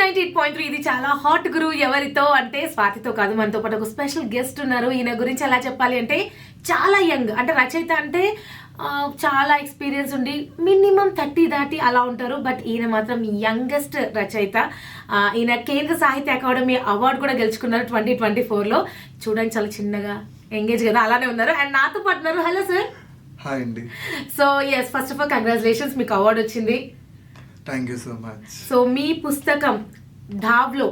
Ninety eight point three ఇది చాలా hot గురు ఎవరితో అంటే స్వాతితో కాదు మనతో పాటు ఒక స్పెషల్ గెస్ట్ ఉన్నారు ఈయన గురించి ఎలా చెప్పాలి అంటే చాలా యంగ్ అంటే రచయిత అంటే చాలా ఎక్స్పీరియన్స్ ఉండి మినిమం థర్టీ దాటి అలా ఉంటారు బట్ ఈయన మాత్రం యంగెస్ట్ రచయిత ఈయన కేంద్ర సాహిత్య అకాడమీ అవార్డు కూడా గెలుచుకున్నారు ట్వంటీ ట్వంటీ ఫోర్లో చూడండి చాలా చిన్నగా ఎంగేజ్ కదా అలానే ఉన్నారు అండ్ నాతో పాటున్నారు హలో సార్ హాయ్ అండి so yes first of all congratulations మీకు అవార్డు వచ్చింది thank you so much so మీ పుస్తకం ఢాబ్లో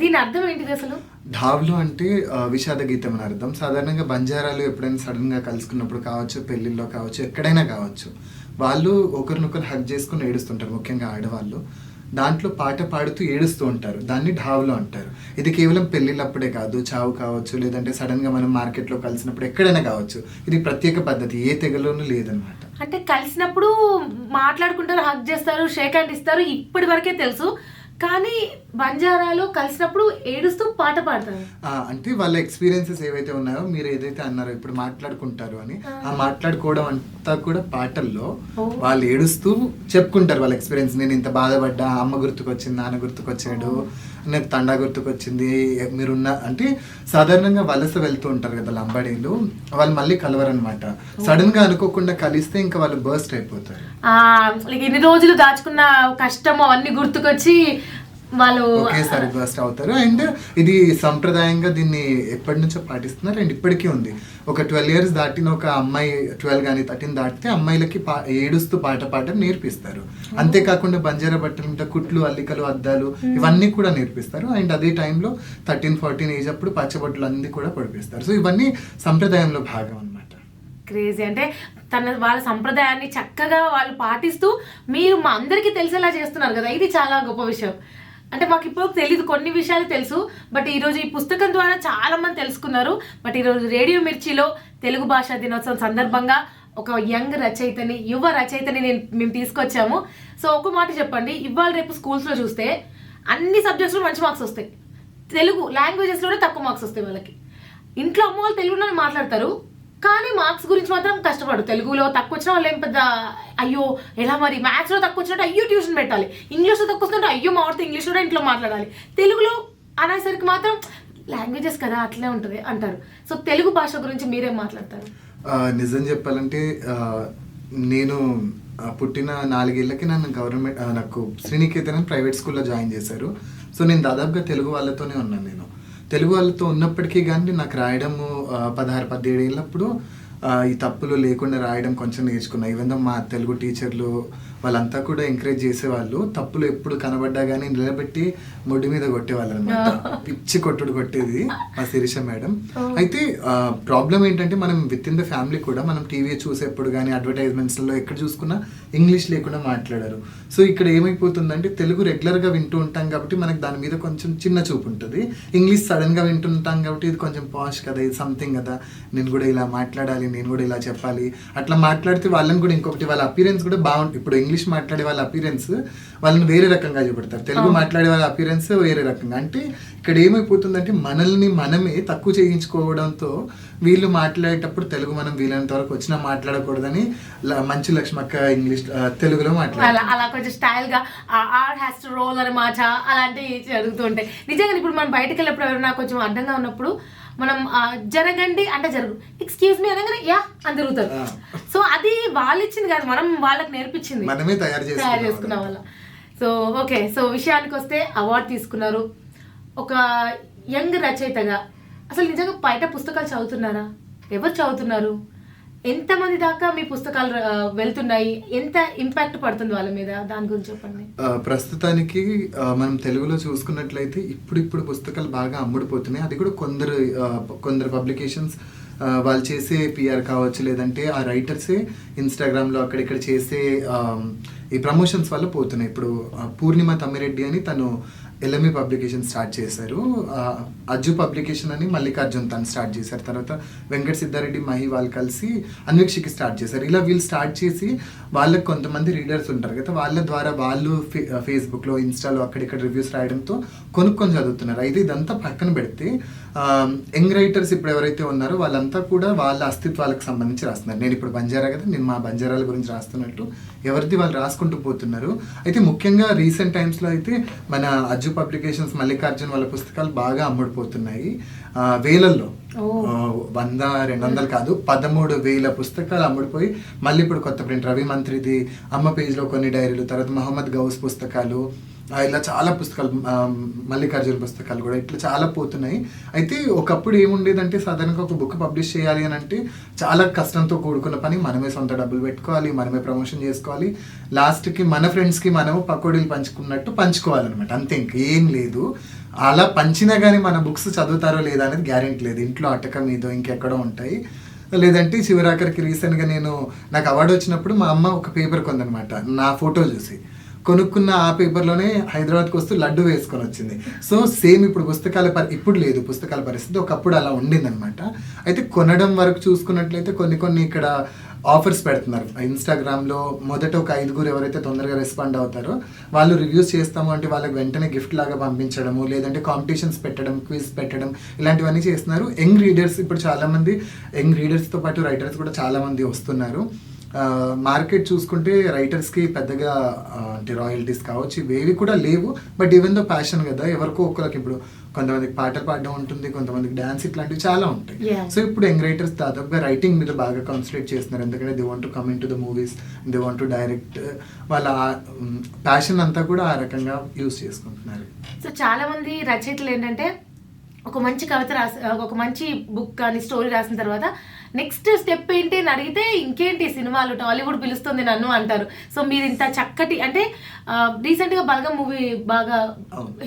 దీని అర్థం ఏంటిది అసలు? ఢావ్లో అంటే విషాద గీతం అని అర్థం. సాధారణంగా బంజారాలు ఎప్పుడైనా సడన్గా కలుసుకున్నప్పుడు కావచ్చు పెళ్ళిల్లో కావచ్చు ఎక్కడైనా కావచ్చు వాళ్ళు ఒకరినొకరు హక్ చేసుకుని ఏడుస్తుంటారు ముఖ్యంగా ఆడవాళ్ళు. దాంట్లో పాట పాడుతూ ఏడుస్తూ ఉంటారు. దాన్ని ఢావ్లో అంటారు. ఇది కేవలం పెళ్ళిళ్ళప్పుడే కాదు చావు కావచ్చు లేదంటే సడన్గా మనం మార్కెట్లో కలిసినప్పుడు ఎక్కడైనా కావచ్చు. ఇది ప్రత్యేక పద్ధతి ఏ తెగలోనూ లేదనమాట అంటే కలిసినప్పుడు మాట్లాడుకుంటారు హక్ చేస్తారు షేక్ హ్యాండ్ ఇస్తారు ఇప్పటి వరకే తెలుసు. కానీ బంజారాలో కలిసినప్పుడు ఏడుస్తూ పాట పాడతారు. అంటే వాళ్ళ ఎక్స్పీరియన్సెస్ ఏవైతే ఉన్నాయో మీరు ఏదైతే అన్నారో ఇప్పుడు మాట్లాడుకుంటారు అని ఆ. మాట్లాడుకోవడం అంతా కూడా పాటల్లో. వాళ్ళు ఏడుస్తూ చెప్పుకుంటారు వాళ్ళ ఎక్స్పీరియన్స్ నేను ఇంత బాధపడ్డా అమ్మ గుర్తుకొచ్చింది నాన్న గుర్తుకొచ్చాడు నాకు తండా గుర్తుకొచ్చింది. మీరున్న అంటే సాధారణంగా వలస వెళ్తూ ఉంటారు కదా లంబాడీలు వాళ్ళు మళ్ళీ కలవరనమాట. సడన్గా అనుకోకుండా కలిస్తే ఇంకా వాళ్ళు బర్స్ట్ అయిపోతారు. ఇన్ని రోజులు దాచుకున్న కష్టం అవన్నీ గుర్తుకొచ్చి వాళ్ళు ఒకేసారి బస్ట్ అవుతారు. అండ్ ఇది సంప్రదాయంగా దీన్ని ఎప్పటి నుంచో పాటిస్తున్నారు. అండ్ ఇప్పటికీ ఉంది. ఒక ట్వెల్వ్ ఇయర్స్ దాటిన ఒక అమ్మాయి ట్వెల్వ్ కానీ థర్టీన్ దాటితే అమ్మాయిలకి పా ఏడుస్తూ పాట పాడడం నేర్పిస్తారు. అంతేకాకుండా బంజారా బట్టలు ఉంటే కుట్లు అల్లికలు అద్దాలు ఇవన్నీ కూడా నేర్పిస్తారు. అండ్ అదే టైంలో థర్టీన్ ఫార్టీన్ ఏజ్ అప్పుడు పచ్చబొట్లు అన్ని కూడా పడిపిస్తారు. సో ఇవన్నీ సంప్రదాయంలో భాగం అన్నమాట. క్రేజీ అంటే తన వాళ్ళ సంప్రదాయాన్ని చక్కగా వాళ్ళు పాటిస్తూ మీరు మా అందరికీ తెలిసేలా చేస్తున్నారు కదా. ఇది చాలా గొప్ప విషయం. అంటే మాకు ఇప్పుడు తెలియదు కొన్ని విషయాలు తెలుసు బట్ ఈరోజు ఈ పుస్తకం ద్వారా చాలా మంది తెలుసుకున్నారు. బట్ ఈరోజు రేడియో మిర్చిలో తెలుగు భాషా దినోత్సవం సందర్భంగా ఒక యంగ్ రచయితని యువ రచయితని నేను మేము తీసుకొచ్చాము. సో ఒక మాట చెప్పండి ఇవాళ రేపు స్కూల్స్లో చూస్తే అన్ని సబ్జెక్ట్స్లో మంచి మార్క్స్ వస్తాయి. తెలుగు లాంగ్వేజెస్లోనే తక్కువ మార్క్స్ వస్తాయి వాళ్ళకి. ఇంట్లో అమ్మ వాళ్ళు తెలుగులోనే మాట్లాడతారు. కానీ మార్క్స్ గురించి మాత్రం కష్టపడు. తెలుగులో తక్కువ వచ్చిన వాళ్ళు ఏం పెద్ద అయ్యో ఎలా మరి? మ్యాథ్స్లో తక్కువ వచ్చినట్టు అయ్యో ట్యూషన్ పెట్టాలి. ఇంగ్లీష్లో తక్కువ వస్తుంటే అయ్యో మావాడితో ఇంగ్లీష్ కూడా ఇంట్లో మాట్లాడాలి. తెలుగులో అనేసరికి మాత్రం లాంగ్వేజెస్ కదా అట్లే ఉంటుంది అంటారు. సో తెలుగు భాష గురించి మీరేం మాట్లాడతారు? నిజం చెప్పాలంటే నేను పుట్టిన నాలుగేళ్ళకి నన్ను గవర్నమెంట్ నాకు శ్రీనికేతన్ ప్రైవేట్ స్కూల్లో జాయిన్ చేశారు. సో నేను దాదాపుగా తెలుగు వాళ్ళతోనే ఉన్నాను నేను. తెలుగు వాళ్ళతో ఉన్నప్పటికీ కానీ నాకు రాయడము పదహారు పదిహేడు ఏళ్ళప్పుడు ఈ తప్పులు లేకుండా రాయడం కొంచెం నేర్చుకున్నా. ఈవెన్ మా తెలుగు టీచర్లు వాళ్ళంతా కూడా ఎంకరేజ్ చేసేవాళ్ళు. తప్పులు ఎప్పుడు కనబడ్డా కానీ నిలబెట్టి ముడ్డి మీద కొట్టేవాళ్ళు అనమాట పిచ్చి కొట్టుడు కొట్టేది మా శిరీష మేడం. అయితే ప్రాబ్లం ఏంటంటే మనం విత్ ఇన్ ద ఫ్యామిలీ కూడా మనం టీవీ చూసేప్పుడు కానీ అడ్వర్టైజ్మెంట్స్లో ఎక్కడ చూసుకున్నా ఇంగ్లీష్ లేకుండా మాట్లాడారు. సో ఇక్కడ ఏమైపోతుందంటే తెలుగు రెగ్యులర్గా వింటూ ఉంటాం కాబట్టి మనకి దాని మీద కొంచెం చిన్న చూపు ఉంటుంది. ఇంగ్లీష్ సడన్గా వింటుంటాం కాబట్టి ఇది కొంచెం పాష్ కదా ఇది సంథింగ్ కదా. నేను కూడా ఇలా మాట్లాడాలి నేను కూడా ఇలా చెప్పాలి. అట్లా మాట్లాడితే వాళ్ళని కూడా ఇంకొకటి వాళ్ళ అపీరెన్స్ కూడా బాగుంటుంది ఇప్పుడు ఇంగ్లీష్ మాట్లాడే వాళ్ళ అపీరెన్స్ వాళ్ళని వేరే రకంగా చూపెడతారు. తెలుగు మాట్లాడే వాళ్ళ అపీరెన్స్ వేరే రకంగా. అంటే ఇక్కడ ఏమైపోతుందంటే మనల్ని మనమే తక్కువ చేయించుకోవడంతో వీళ్ళు మాట్లాడేటప్పుడు తెలుగు మనం వీలైనంత వరకు వచ్చినా మాట్లాడకూడదని మంచు లక్ష్మక్క ఇంగ్లీష్ తెలుగులో మాట్లాడారు అలా కొంచెం స్టైల్గా ఆర్ హ్యాస్ టు రోల్ అనమాట అలాంటివి జరుగుతూ ఉంటాయి. నిజంగా ఇప్పుడు మనం బయటకు వెళ్ళినప్పుడు ఎవరైనా కొంచెం అడ్డంగా ఉన్నప్పుడు మనం జరగండి అంటే జరుగు. ఎక్స్క్యూజ్ మీ అనగానే యా అని తిరుగుతారు. సో అది వాళ్ళు ఇచ్చింది కాదు మనం వాళ్ళకి నేర్పించింది. మనమే తయారు తయారు చేసుకున్నాం చేసుకున్న వాళ్ళ. సో ఓకే సో విషయానికి వస్తే అవార్డు తీసుకున్నారు. ఒక యంగ్ రచయితగా. అసలు నిజంగా బయట పుస్తకాలు చదువుతున్నారా? ఎవరు చదువుతున్నారు? ఎంతమంది దాకా మీ పుస్తకాలు వెళ్తున్నాయి? ఎంత ఇంపాక్ట్ పడుతుంది వాళ్ళ మీద? దాని గురించి చెప్పండి. ప్రస్తుతానికి మనం తెలుగులో చూసుకున్నట్లయితే ఇప్పుడు ఇప్పుడు పుస్తకాలు బాగా అమ్ముడుపోతున్నాయి. అది కూడా కొందరు కొందరు పబ్లికేషన్స్ వాళ్ళు చేసే పిఆర్ కావచ్చు లేదంటే ఆ రైటర్సే ఇన్స్టాగ్రామ్లో అక్కడిక్కడ చేసే ఈ ప్రమోషన్స్ వల్ల పోతున్నాయి. ఇప్పుడు పూర్ణిమ తమ్మిరెడ్డి అని తను ఎల్ఎంఈ పబ్లికేషన్ స్టార్ట్ చేశారు. అజ్జు పబ్లికేషన్ అని మల్లికార్జున్ తను స్టార్ట్ చేశారు. తర్వాత వెంకట సిద్ధారెడ్డి మహి వాళ్ళు కలిసి అన్వేక్షికి స్టార్ట్ చేశారు. ఇలా వీళ్ళు స్టార్ట్ చేసి వాళ్ళకి కొంతమంది రీడర్స్ ఉంటారు కదా వాళ్ళ ద్వారా వాళ్ళు ఫే- ఫేస్బుక్లో ఇన్స్టాలో అక్కడిక్కడ రివ్యూస్ రాయడంతో కొనుక్కొని చదువుతున్నారు. అయితే ఇదంతా పక్కన పెడితే యంగ్ రైటర్స్ ఇప్పుడు ఎవరైతే ఉన్నారో వాళ్ళంతా కూడా వాళ్ళ అస్తిత్వాలకు సంబంధించి రాస్తున్నారు. నేను ఇప్పుడు బంజారా కదా నేను మా బంజారాల గురించి రాస్తున్నట్టు ఎవరిది వాళ్ళు రాసుకుంటూ పోతున్నారు. అయితే ముఖ్యంగా రీసెంట్ టైమ్స్లో అయితే మన అజ్జు పబ్లికేషన్స్ మల్లికార్జున్ వాళ్ళ పుస్తకాలు బాగా అమ్ముడుపోతున్నాయి. వేలల్లో. వంద రెండు వందలు కాదు పదమూడు వేల పుస్తకాలు అమ్ముడిపోయి మళ్ళీ ఇప్పుడు కొత్త ప్రింట్ రవి మంత్రిది అమ్మ పేజ్లో కొన్ని డైరీలు తర్వాత మహమ్మద్ గౌస్ పుస్తకాలు ఇలా చాలా పుస్తకాలు మల్లికార్జున పుస్తకాలు కూడా ఇట్లా చాలా పోతున్నాయి. అయితే ఒకప్పుడు ఏముండేదంటే సాధారణంగా ఒక బుక్ పబ్లిష్ చేయాలి అని అంటే చాలా కష్టంతో కూడుకున్న పని మనమే సొంత డబ్బులు పెట్టుకోవాలి మనమే ప్రమోషన్ చేసుకోవాలి. లాస్ట్కి మన ఫ్రెండ్స్కి మనము పకోడీలు పంచుకున్నట్టు పంచుకోవాలన్నమాట. అంతే ఇంకేం లేదు. అలా పంచినా కానీ మన బుక్స్ చదువుతారో లేదా అనేది గ్యారెంటీ లేదు. ఇంట్లో అటకం ఏదో ఇంకెక్కడో ఉంటాయి. లేదంటే చివరాఖరికి రీసెంట్గా నేను నాకు అవార్డు వచ్చినప్పుడు మా అమ్మ ఒక పేపర్ కొందనమాట నా ఫోటో చూసి. కొనుక్కున్న ఆ పేపర్లోనే హైదరాబాద్కి వస్తూ లడ్డు వేసుకొని వచ్చింది. సో సేమ్ ఇప్పుడు పుస్తకాల పరి ఇప్పుడు లేదు పుస్తకాల పరిస్థితి ఒకప్పుడు అలా ఉండిందనమాట అయితే కొనడం వరకు చూసుకున్నట్లయితే కొన్ని కొన్ని ఇక్కడ ఆఫర్స్ పెడుతున్నారు. ఇన్స్టాగ్రామ్లో మొదట ఒక ఐదుగురు ఎవరైతే తొందరగా రెస్పాండ్ అవుతారో వాళ్ళు రివ్యూస్ చేస్తాము అంటే వాళ్ళకి వెంటనే గిఫ్ట్ లాగా పంపించడము లేదంటే కాంపిటీషన్స్ పెట్టడం క్విజ్ పెట్టడం ఇలాంటివన్నీ చేస్తున్నారు. యంగ్ రీడర్స్ ఇప్పుడు చాలామంది యంగ్ రీడర్స్తో పాటు రైటర్స్ కూడా చాలామంది వస్తున్నారు. మార్కెట్ చూసుకుంటే రైటర్స్కి పెద్దగా అంటే రాయల్టీస్ కావచ్చు ఇవేవి కూడా లేవు. బట్ ఈవెన్ దో ప్యాషన్ కదా ఎవరికో ఒకరికి ఇప్పుడు కొంతమందికి పాటలు పాడడం ఉంటుంది కొంతమందికి డాన్స్ ఇట్లాంటివి చాలా ఉంటాయి. సో ఇప్పుడు యంగ్ రైటర్స్ దాదాపుగా రైటింగ్ మీద బాగా కాన్సన్ట్రేట్ చేస్తున్నారు. ఎందుకంటే they want to come into the movies they want to direct వాళ్ళ ప్యాషన్ అంతా కూడా ఆ రకంగా యూస్ చేసుకుంటున్నారు. సో చాలా మంది రచయితలు ఏంటంటే ఒక మంచి కవిత రాసి ఒక మంచి బుక్ కానీ స్టోరీ రాసిన తర్వాత నెక్స్ట్ స్టెప్ ఏంటి అని అడిగితే ఇంకేంటి సినిమాలు? టాలీవుడ్ పిలుస్తుంది నన్ను అంటారు. సో మీరు ఇంత చక్కటి అంటే రీసెంట్గా బలగం మూవీ బాగా.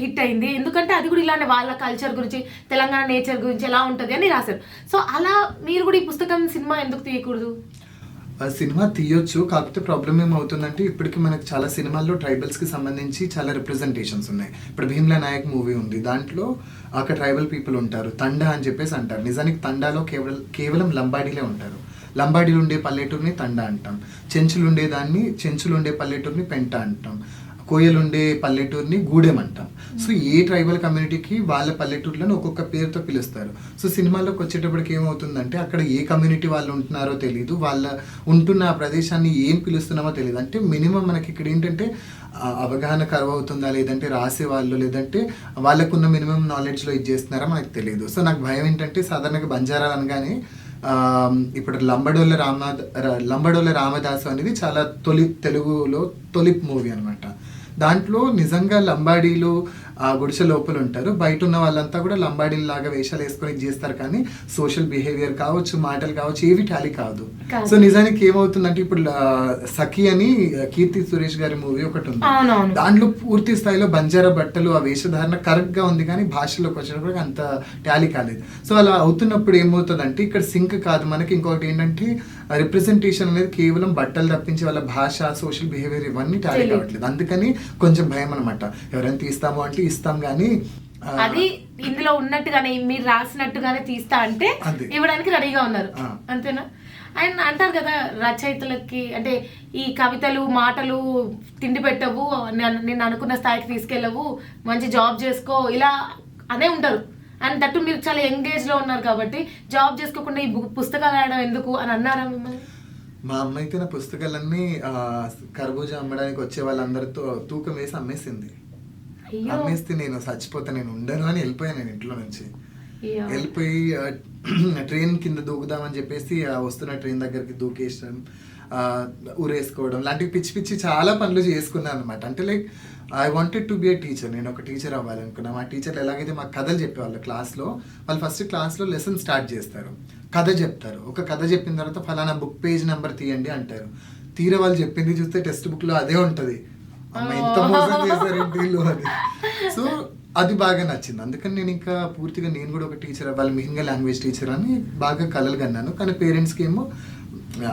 హిట్ అయింది. ఎందుకంటే అది కూడా ఇలానే వాళ్ళ కల్చర్ గురించి తెలంగాణ నేచర్ గురించి ఎలా ఉంటుంది అని రాశారు. సో అలా మీరు కూడా ఈ పుస్తకం సినిమా ఎందుకు తీయకూడదు? సినిమా తీయొచ్చు. కాకపోతే ప్రాబ్లం ఏమవుతుందంటే ఇప్పటికి మనకి చాలా సినిమాల్లో ట్రైబల్స్కి సంబంధించి చాలా రిప్రజెంటేషన్స్ ఉన్నాయి. ఇప్పుడు భీమ్లా నాయక్ మూవీ ఉంది. దాంట్లో అక్కడ ట్రైబల్ పీపుల్ ఉంటారు. తండా అని చెప్పేసి అంటారు. నిజానికి తండాలో కేవలం కేవలం లంబాడీలే ఉంటారు. లంబాడీలు ఉండే పల్లెటూరుని తండా అంటాం. చెంచులు ఉండేదాన్ని చెంచులు ఉండే పల్లెటూరుని పెంట అంటాం. కోయలు ఉండే పల్లెటూరుని గూడెం అంటాం. సో ఏ ట్రైబల్ కమ్యూనిటీకి వాళ్ళ పల్లెటూర్లను ఒక్కొక్క పేరుతో పిలుస్తారు. సో సినిమాలోకి వచ్చేటప్పటికి ఏమవుతుందంటే అక్కడ ఏ కమ్యూనిటీ వాళ్ళు ఉంటున్నారో తెలియదు వాళ్ళ ఉంటున్న ఆ ప్రదేశాన్ని ఏం పిలుస్తున్నామో తెలియదు అంటే మినిమం మనకి ఇక్కడ ఏంటంటే అవగాహన కరువు అవుతుందా లేదంటే రాసే వాళ్ళు లేదంటే వాళ్ళకున్న మినిమం నాలెడ్జ్లో ఇది చేస్తున్నారా మనకు తెలియదు సో నాకు భయం ఏంటంటే సాధారణంగా బంజారా అనగానే ఇప్పుడు లంబడోళ్ళ రామ లంబడోళ్ళ రామదాసు అనేది చాలా తొలి తెలుగులో తొలి మూవీ అన్నమాట. దాంట్లో నిజంగా లంబాడీలు ఆ గుడిసె లోపల ఉంటారు. బయట ఉన్న వాళ్ళంతా కూడా లంబాడీలు లాగా వేషాలు వేసుకొని చేస్తారు కానీ సోషల్ బిహేవియర్ కావచ్చు మాటలు కావచ్చు ఏవి టాలీ కాదు. సో నిజానికి ఏమవుతుందంటే ఇప్పుడు సఖి అని కీర్తి సురేష్ గారి మూవీ ఒకటి ఉంది. దాంట్లో పూర్తి స్థాయిలో బంజారా బట్టలు ఆ వేషధారణ కరెక్ట్గా ఉంది కానీ భాషలోకి వచ్చినప్పుడు అంత టాలీ కాలేదు. సో అలా అవుతున్నప్పుడు ఏమవుతుందంటే ఇక్కడ సింక్ కాదు. మనకి ఇంకొకటి ఏంటంటే రిప్రజెంటేషన్ అనేది కేవలం బట్టలు తప్పించి వాళ్ళ భాష సోషల్ బిహేవియర్ ఇవన్నీ టాలీ. కావట్లేదు అందుకని కొంచెం భయం అనమాట ఎవరైనా తీస్తామో అంటే ఇస్తాం కానీ అది ఇందులో ఉన్నట్టుగానే మీరు రాసినట్టుగానే తీస్తా అంటే. ఇవ్వడానికి రెడీగా ఉన్నారు. అంతేనా అండ్ అంటారు కదా రచయితలకి అంటే ఈ కవితలు మాటలు తిండి పెట్టవు నన్ను- నేను అనుకున్న స్థాయికి తీసుకెళ్ళవు మంచి జాబ్ చేసుకో ఇలా అనే ఉంటారు అండ్ దట్టు మీరు చాలా ఎంగేజ్లో ఉన్నారు కాబట్టి జాబ్ చేసుకోకుండా ఈ బుక్ పుస్తకాలు రాయడం ఎందుకు అని అన్నారా మిమ్మల్ని? మా అమ్మ అయితే నా పుస్తకాలన్నీ కర్బూజా అమ్మడానికి వచ్చే వాళ్ళందరితో తూకం వేసి అమ్మేసింది. అమ్మేస్తే నేను చచ్చిపోతా నేను ఉండను అని వెళ్ళిపోయాను నేను ఇంట్లో నుంచి. వెళ్ళిపోయి ట్రైన్ కింద దూకుదామని చెప్పేసి వస్తున్న ట్రైన్ దగ్గరికి దూకేసడం ఊరేసుకోవడం లాంటివి పిచ్చి పిచ్చి చాలా పనులు చేసుకున్నాను అనమాట అంటే like I wanted to be a teacher నేను ఒక టీచర్ అవ్వాలనుకున్నాను మా టీచర్లు ఎలాగైతే మాకు కథలు చెప్పేవాళ్ళు క్లాస్లో వాళ్ళు ఫస్ట్ క్లాస్లో లెసన్ స్టార్ట్ చేస్తారు. కథ చెప్తారు. ఒక కథ చెప్పిన తర్వాత ఫలానా బుక్ పేజ్ నెంబర్ తీయండి అంటారు. తీర వాళ్ళు చెప్పింది చూస్తే టెక్స్ట్ బుక్లో అదే ఉంటుంది. అమ్మ ఎంత మోసం చేశారేంటి వీళ్ళు అని. సో అది బాగా నచ్చింది. అందుకని నేను ఇంకా పూర్తిగా నేను కూడా ఒక టీచర్ అవ్వాలి. మెయిన్గా లాంగ్వేజ్ టీచర్ అని బాగా కలలు కన్నాను. కానీ పేరెంట్స్కి ఏమో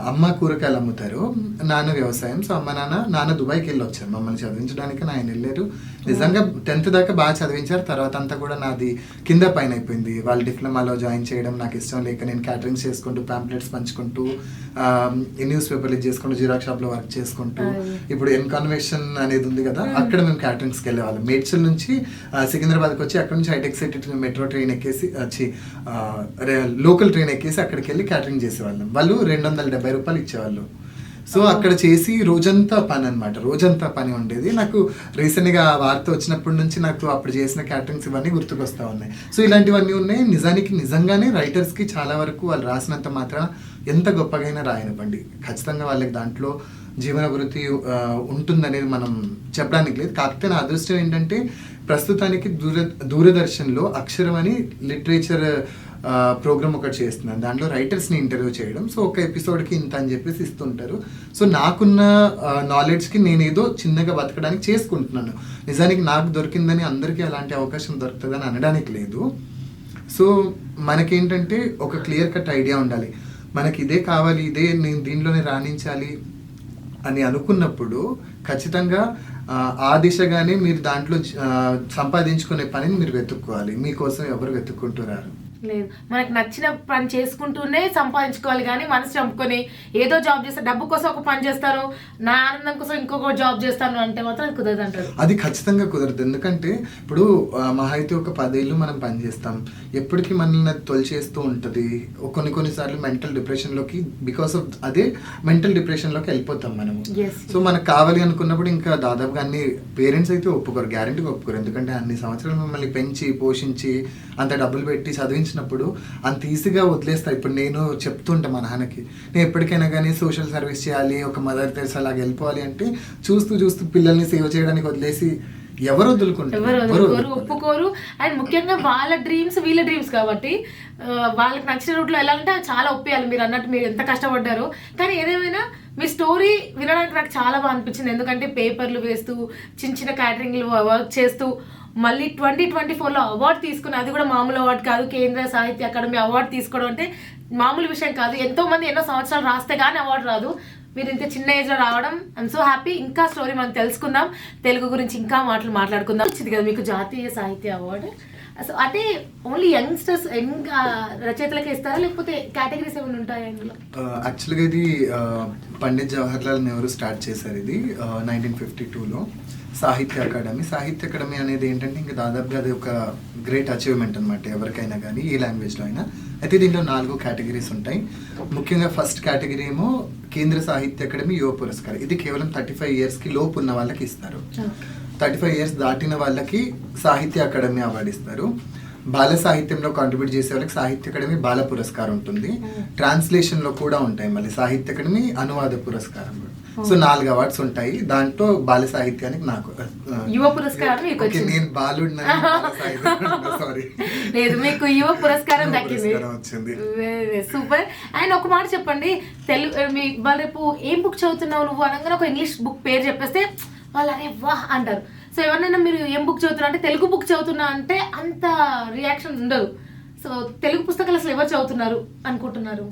అమ్మ కూరగాయలు అమ్ముతారు. నాన్న వ్యవసాయం. సో అమ్మ నాన్న నాన్న దుబాయ్కి వెళ్ళి వచ్చారు మమ్మల్ని చదివించడానికి. ఆయన వెళ్ళారు. నిజంగా టెన్త్ దాకా బాగా చదివించారు. తర్వాత అంతా కూడా నాది కింద పైన అయిపోయింది. వాళ్ళు డిప్లొమాలో జాయిన్ చేయడం నాకు ఇష్టం లేక నేను క్యాటరింగ్స్ చేసుకుంటూ ప్యాంప్లెట్స్ పంచుకుంటూ న్యూస్ పేపర్లు చేసుకుంటూ జిరాక్ షాప్లో వర్క్ చేసుకుంటూ. ఇప్పుడు ఎన్కాన్వేషన్ అనేది ఉంది కదా అక్కడ మేము క్యాటరింగ్స్కి వెళ్ళేవాళ్ళం. మేడ్చల్ నుంచి సికింద్రాబాద్కి వచ్చి అక్కడ నుంచి హైటెక్ సిటీ మెట్రో ట్రైన్ ఎక్కేసి వచ్చి లోకల్ ట్రైన్ ఎక్కేసి అక్కడికి వెళ్ళి క్యాటరింగ్ చేసేవాళ్ళం. వాళ్ళు రెండు వందల డెబ్బై రూపాయలు ఇచ్చేవాళ్ళు. సో అక్కడ చేసి రోజంతా పని అన్నమాట. రోజంతా పని ఉండేది. నాకు రీసెంట్గా ఆ వార్త వచ్చినప్పటి నుంచి నాకు అప్పుడు చేసిన క్యాటరింగ్స్ ఇవన్నీ గుర్తుకొస్తూ ఉన్నాయి. సో ఇలాంటివన్నీ ఉన్నాయి. నిజానికి నిజంగానే రైటర్స్కి చాలా వరకు వాళ్ళు రాసినంత మాత్రం ఎంత గొప్పగైనా రాయనివ్వండి. ఖచ్చితంగా వాళ్ళకి దాంట్లో జీవనభృతి ఉంటుందనేది మనం చెప్పడానికి లేదు. కాకపోతే నా అదృష్టం ఏంటంటే ప్రస్తుతానికి దూర దూరదర్శన్లో అక్షరం అని లిటరేచర్ ప్రోగ్రామ్ ఒకటి చేస్తున్నాను. దాంట్లో రైటర్స్ని ఇంటర్వ్యూ చేయడం. సో ఒక ఎపిసోడ్కి ఇంత అని చెప్పేసి ఇస్తుంటారు. సో నాకున్న నాలెడ్జ్కి నేను ఏదో చిన్నగా బతకడానికి చేసుకుంటున్నాను. నిజానికి నాకు దొరికిందని అందరికీ అలాంటి అవకాశం దొరుకుతుందని అనడానికి లేదు. సో మనకేంటంటే ఒక క్లియర్ కట్ ఐడియా ఉండాలి. మనకి ఇదే కావాలి ఇదే నేను దీనిలోనే రాణించాలి అని అనుకున్నప్పుడు ఖచ్చితంగా ఆ, దిశగానే మీరు దాంట్లో సంపాదించుకునే పనిని మీరు వెతుక్కోవాలి. మీకోసం ఎవరు వెతుక్కుంటున్నారు? లేదు. మనకు నచ్చిన పని చేసుకుంటూనే సంపాదించుకోవాలి కానీ మనసు చంపుకొని ఏదో జాబ్ చేస్తా డబ్బు కోసం ఒక పని చేస్తాను నా ఆనందం కోసం ఇంకొక జాబ్ చేస్తాను అంటే మాత్రం అది కుదరదు అంటారు. అది ఖచ్చితంగా కుదరదు. ఎందుకంటే ఇప్పుడు మహా అయితే ఒక పదేళ్ళు మనం పని చేస్తాం. ఎప్పటికీ మనల్ని తొలిచేస్తూ ఉంటుంది. కొన్ని కొన్నిసార్లు మెంటల్ డిప్రెషన్లోకి బికాస్ ఆఫ్ అదే మెంటల్ డిప్రెషన్లోకి వెళ్ళిపోతాం మనము. సో మనకు కావాలి అనుకున్నప్పుడు ఇంకా దాదాపుగా అన్ని పేరెంట్స్ అయితే ఒప్పుకోరు గ్యారంటీగా ఒప్పుకోరు. ఎందుకంటే అన్ని సంవత్సరాలు మిమ్మల్ని పెంచి పోషించి అంత డబ్బులు పెట్టి చదివించినప్పుడు అంత ఈజీగా వదిలేస్తా. ఇప్పుడు నేను చెప్తుంటా మా నాన్నకి నేను ఎప్పటికైనా కానీ సోషల్ సర్వీస్ చేయాలి ఒక మదర్ తెరిసా అలాగ వెళ్ళిపోవాలి అంటే చూస్తూ చూస్తూ పిల్లల్ని సేవ్ చేయడానికి వదిలేసి ఎవరు వదులుకుంటారు. ఒప్పుకోరు. అండ్ ముఖ్యంగా వాళ్ళ డ్రీమ్స్ వీళ్ళ డ్రీమ్స్ కాబట్టి వాళ్ళకి నచ్చిన రూట్లో ఎలా అంటే చాలా ఒప్పేయాలి. మీరు అన్నట్టు మీరు ఎంత కష్టపడ్డారు. కానీ ఏదేమైనా మీ స్టోరీ వినడానికి నాకు చాలా బాగా అనిపించింది. ఎందుకంటే పేపర్లు వేస్తూ చిన్న చిన్న క్యాటరింగ్లు వర్క్ చేస్తూ మళ్ళీ ట్వంటీ ట్వంటీ ఫోర్లో అవార్డు తీసుకుని అది కూడా మామూలు అవార్డు కాదు. కేంద్ర సాహిత్య అకాడమీ అవార్డు తీసుకోవడం అంటే మామూలు విషయం కాదు. ఎంతో మంది ఎన్నో సంవత్సరాలు రాస్తే కానీ అవార్డు రాదు. మీరు ఇంత చిన్న ఏజ్లో రావడం ఐఎమ్ సో హ్యాపీ ఇంకా స్టోరీ మనం తెలుసుకుందాం. తెలుగు గురించి ఇంకా మాటలు మాట్లాడుకుందాం. వచ్చింది కదా మీకు జాతీయ సాహిత్య అవార్డు. సో అంటే ఓన్లీ యంగ్స్టర్స్ యంగ్ రచయితలకే ఇస్తారా? లేకపోతే కేటగిరీస్ ఏమైనా ఉంటాయా ఇందులో? యాక్చువల్గా ఇది పండిత్ జవహర్లాల్ నెహ్రూ స్టార్ట్ చేశారు ఇది నైన్టీన్ ఫిఫ్టీ టూలో సాహిత్య అకాడమీ. సాహిత్య అకాడమీ అనేది ఏంటంటే ఇంకా దాదాపుగా అది ఒక గ్రేట్ అచీవ్మెంట్ అనమాట ఎవరికైనా కానీ ఏ లాంగ్వేజ్లో అయినా. అయితే దీంట్లో నాలుగు కేటగిరీస్ ఉంటాయి. ముఖ్యంగా ఫస్ట్ కేటగిరీ ఏమో కేంద్ర సాహిత్య అకాడమీ యువ పురస్కారం. ఇది కేవలం థర్టీ ఫైవ్ ఇయర్స్కి లోపు ఉన్న వాళ్ళకి ఇస్తారు. థర్టీ ఫైవ్ ఇయర్స్ దాటిన వాళ్ళకి సాహిత్య అకాడమీ అవార్డు ఇస్తారు. బాల సాహిత్యంలో కాంట్రిబ్యూట్ చేసే వాళ్ళకి సాహిత్య అకాడమీ బాల పురస్కారం ఉంటుంది. ట్రాన్స్లేషన్లో కూడా ఉంటాయి మళ్ళీ. సాహిత్య అకాడమీ అనువాద పురస్కారం కూడా. సో నాలుగు అవార్డ్స్ ఉంటాయి. దాంట్లో బాల సాహిత్యానికి నాకు యువ పురస్కారం నేను బాలుడిని సారీ లేదు మీకు యువ పురస్కారం దక్కింది. సూపర్. అండ్ ఒక మాట చెప్పండి. తెలుగు మీ రేపు ఏం బుక్ చదువుతున్నావు నువ్వు అనగానే ఒక ఇంగ్లీష్ బుక్ పేరు చెప్పేస్తే వాళ్ళు అరే వాహ్ అంటారు. సో ఎవరినైనా మీరు ఏం బుక్ చదువుతున్నా అంటే తెలుగు బుక్ చదువుతున్నా అంటే అంత రియాక్షన్ ఉండదు. సో తెలుగు పుస్తకాలు అసలు ఎవరు చదువుతున్నారు అనుకుంటున్నారు?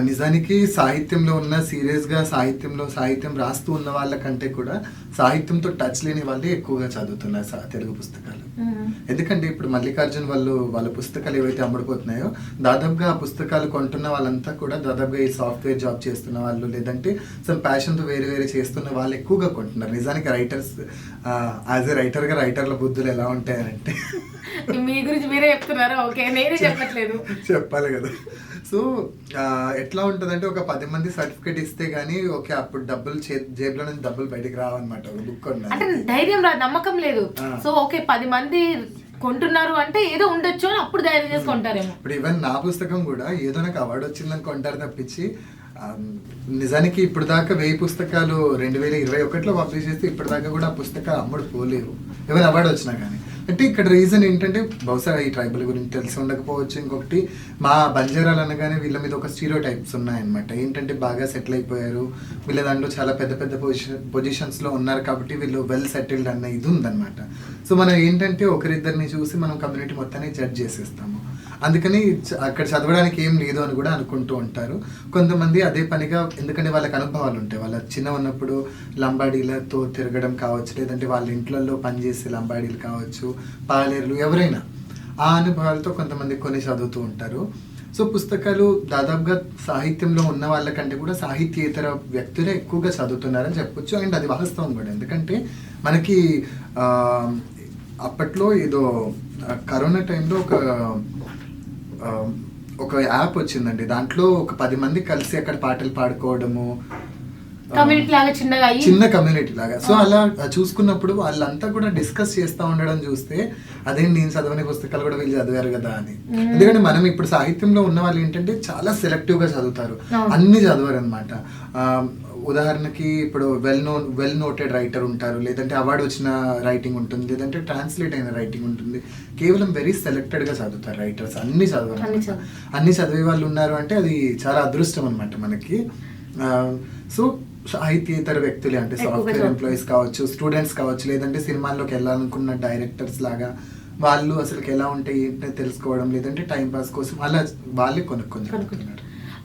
నిజానికి సాహిత్యంలో ఉన్న సీరియస్గా సాహిత్యంలో సాహిత్యం రాస్తూ ఉన్న వాళ్ళకంటే కూడా సాహిత్యంతో టచ్ లేని వాళ్ళే ఎక్కువగా చదువుతున్నారు తెలుగు పుస్తకాలు. ఎందుకంటే ఇప్పుడు మల్లికార్జున్ వాళ్ళు వాళ్ళ పుస్తకాలు ఏవైతే అమ్ముడుపోతున్నాయో దాదాపుగా ఆ పుస్తకాలు కొంటున్న వాళ్ళంతా కూడా దాదాపుగా ఈ సాఫ్ట్వేర్ జాబ్ చేస్తున్న వాళ్ళు లేదంటే సమ్ ప్యాషన్తో వేరే వేరే చేస్తున్న వాళ్ళు ఎక్కువగా కొంటున్నారు. నిజానికి రైటర్స్ యాజ్ ఎ రైటర్గా రైటర్ల బుద్ధులు ఎలా ఉంటాయంటే మీ గురించి మీరే చెప్తున్నారా. ఓకే నేనే చెప్పట్లేదు. చెప్పాలి కదా. సో ఎట్లా ఉంటుందంటే ఒక పది మంది సర్టిఫికేట్ ఇస్తే గానీ ఓకే అప్పుడు డబ్బులు జేబులో నుంచి డబ్బులు బయటికి రావన్నమాట ఒక బుక్ అంటే ధైర్యం రాదు నమ్మకం లేదు. సో ఓకే పది మంది కొంటున్నారు అంటే ఏదో ఉండొచ్చు అని అప్పుడు ధైర్యం చేసి కొంటారేమో. ఇప్పుడు ఈవెన్ నా పుస్తకం కూడా ఏదో నాకు అవార్డు వచ్చిందని కొంటారు తప్పించి నిజానికి ఇప్పుడు దాకా వెయ్యి పుస్తకాలు రెండు వేల ఇరవై ఒకటిలో పబ్లిష్ చేస్తే ఇప్పుడు దాకా కూడా ఆ పుస్తకాలు అమ్ముడు పోలేవు. ఏమైనా అవార్డు వచ్చినా కానీ అంటే ఇక్కడ రీజన్ ఏంటంటే బహుశా ఈ ట్రైబల్ గురించి తెలిసి ఉండకపోవచ్చు. ఇంకొకటి మా బంజారాలు అనగానే వీళ్ళ మీద ఒక స్టీరియో టైప్స్ ఉన్నాయన్నమాట. ఏంటంటే బాగా సెటిల్ అయిపోయారు. వీళ్ళ దాంట్లో చాలా పెద్ద పెద్ద పొజిషన్ పొజిషన్స్లో ఉన్నారు కాబట్టి వీళ్ళు వెల్ సెటిల్డ్ అన్న ఇది ఉందన్నమాట. సో మనం ఏంటంటే ఒకరిద్దరిని చూసి మనం కమ్యూనిటీ మొత్తాన్ని జడ్జ్ చేసేస్తాము. అందుకని అక్కడ చదవడానికి ఏం లేదు అని కూడా అనుకుంటూ ఉంటారు. కొంతమంది అదే పనిగా ఎందుకంటే వాళ్ళకి అనుభవాలు ఉంటాయి. వాళ్ళ చిన్న ఉన్నప్పుడు లంబాడీలతో తిరగడం కావచ్చు లేదంటే వాళ్ళ ఇంట్లలో పనిచేసే లంబాడీలు కావచ్చు పాలేరులు ఎవరైనా ఆ అనుభవాలతో కొంతమంది కొన్ని చదువుతూ ఉంటారు. సో పుస్తకాలు దాదాపుగా సాహిత్యంలో ఉన్న వాళ్ళకంటే కూడా సాహిత్యేతర వ్యక్తులే ఎక్కువగా చదువుతున్నారని చెప్పొచ్చు. అండ్ అది వాస్తవం కూడా. ఎందుకంటే మనకి అప్పట్లో ఏదో కరోనా టైంలో ఒక ఒక యాప్ వచ్చిందండి. దాంట్లో ఒక పది మంది కలిసి అక్కడ పాటలు పాడుకోవడము ఆ, కమ్యూనిటీ లాగా చిన్నగా అయ్యి చిన్న కమ్యూనిటీ లాగా. సో అలా చూసుకున్నప్పుడు వాళ్ళంతా కూడా డిస్కస్ చేస్తా ఉండడం చూస్తే అదే నేను చదవని పుస్తకాలు కూడా వీళ్ళు చదివారు కదా అని. ఎందుకంటే మనం ఇప్పుడు సాహిత్యంలో ఉన్న వాళ్ళు ఏంటంటే చాలా సెలెక్టివ్గా చదువుతారు. అన్ని చదవరు అనమాట ఉదాహరణకి ఇప్పుడు well known well noted writer ఉంటారు లేదంటే అవార్డు వచ్చిన రైటింగ్ ఉంటుంది లేదంటే ట్రాన్స్లేట్ అయిన రైటింగ్ ఉంటుంది. కేవలం వెరీ సెలెక్టెడ్గా చదువుతారు రైటర్స్ అన్ని చదవరు అన్ని చదివే. వాళ్ళు ఉన్నారు అంటే అది చాలా అదృష్టం అనమాట మనకి. సో సాహిత్యేతర వ్యక్తులే అంటే సాఫ్ట్వేర్. ఎంప్లాయీస్ కావచ్చు స్టూడెంట్స్ కావచ్చు లేదంటే సినిమాల్లోకి వెళ్ళాలనుకున్న డైరెక్టర్స్ లాగా వాళ్ళు అసలు ఎలా ఉంటాయి ఏంటో తెలుసుకోవడం లేదంటే టైం పాస్ కోసం అలా వాళ్ళే కొనుక్కొని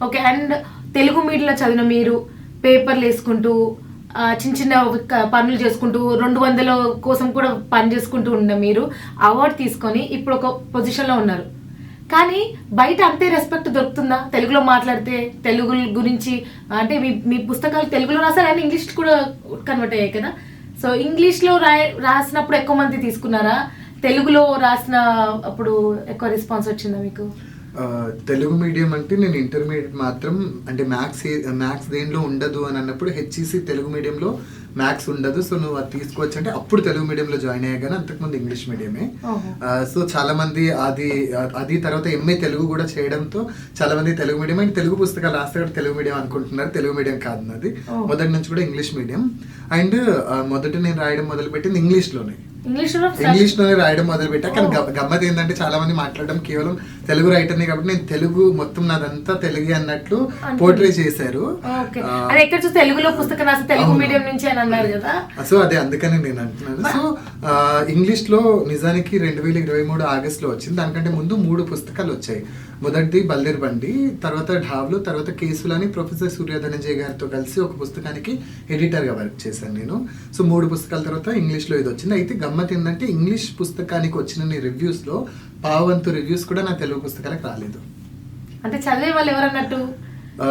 ఓకే అండ్ తెలుగు మీడియంలో చదివిన మీరు పేపర్లు వేసుకుంటూ చిన్న చిన్న పనులు చేసుకుంటూ రెండు వందల కోసం కూడా పని చేసుకుంటూ ఉన్న మీరు అవార్డు తీసుకొని ఇప్పుడు ఒక పొజిషన్లో ఉన్నారు. కానీ బయట అంతే రెస్పెక్ట్ దొరుకుతుందా? తెలుగులో మాట్లాడితే తెలుగు గురించి అంటే మీ మీ పుస్తకాలు తెలుగులో రాసారు అని ఇంగ్లీష్ కూడా కన్వర్ట్ అయ్యాయి కదా? సో ఇంగ్లీష్లో రాయ రాసినప్పుడు ఎక్కువ మంది తీసుకున్నారా? తెలుగులో రాసిన అప్పుడు ఎక్కువ రెస్పాన్స్ వచ్చిందా మీకు? తెలుగు మీడియం అంటే నేను ఇంటర్మీడియట్ మాత్రం అంటే మ్యాథ్స్ మ్యాథ్స్ దేనిలో ఉండదు అని అన్నప్పుడు హెచ్ఈసి తెలుగు మీడియంలో మ్యాథ్స్ ఉండదు. సో నువ్వు అది తీసుకోవచ్చు. అంటే అప్పుడు తెలుగు మీడియంలో జాయిన్ అయ్యా కానీ అంతకుముందు ఇంగ్లీష్ మీడియమే. సో చాలా మంది అది అది తర్వాత ఎంఏ తెలుగు కూడా చేయడంతో చాలా మంది తెలుగు మీడియం అండ్ తెలుగు పుస్తకాలు రాస్తే కూడా తెలుగు మీడియం అనుకుంటున్నారు. తెలుగు మీడియం కాదు అది. మొదటి నుంచి కూడా ఇంగ్లీష్ మీడియం. అండ్ మొదట నేను రాయడం మొదలు పెట్టింది ఇంగ్లీష్లోనే ఇంగ్లీష్లో ఇంగ్లీష్లోనే రాయడం మొదలు పెట్టా కానీ గమ్మత్ ఏంటంటే చాలా మంది మాట్లాడడం కేవలం తెలుగు రైటర్ని కాబట్టి నేను తెలుగు మొత్తం నాదంతా తెలుగే అన్నట్లు. పోర్ట్రే చేశారు. అది ఎక్కడ చూస్తే తెలుగులో పుస్తకం తెలుగు. మీడియం నుంచి అని అన్నారు కదా. సో అదే అందుకని నేను అంటున్నాను. సో ఇంగ్లీష్లో నిజానికి రెండు వేల ఇరవై మూడు ఆగస్ట్లో వచ్చింది. దానికంటే ముందు మూడు పుస్తకాలు వచ్చాయి. మొదటిది బల్లేర్ బండి తర్వాత ఢాబ్లు తర్వాత కేసులు అని ప్రొఫెసర్ సూర్య ధనంజయ్ గారితో కలిసి ఒక పుస్తకానికి ఎడిటర్గా వర్క్ చేశాను నేను. సో మూడు పుస్తకాల తర్వాత ఇంగ్లీష్లో ఇది వచ్చింది. అయితే గమ్మత్ ఏంటంటే ఇంగ్లీష్ పుస్తకానికి వచ్చిన రివ్యూస్లో పావంతు రివ్యూస్ కూడా నా తెలుగు పుస్తకాలకు రాలేదు. అంటే చదివే వాళ్ళు ఎవరన్నట్టు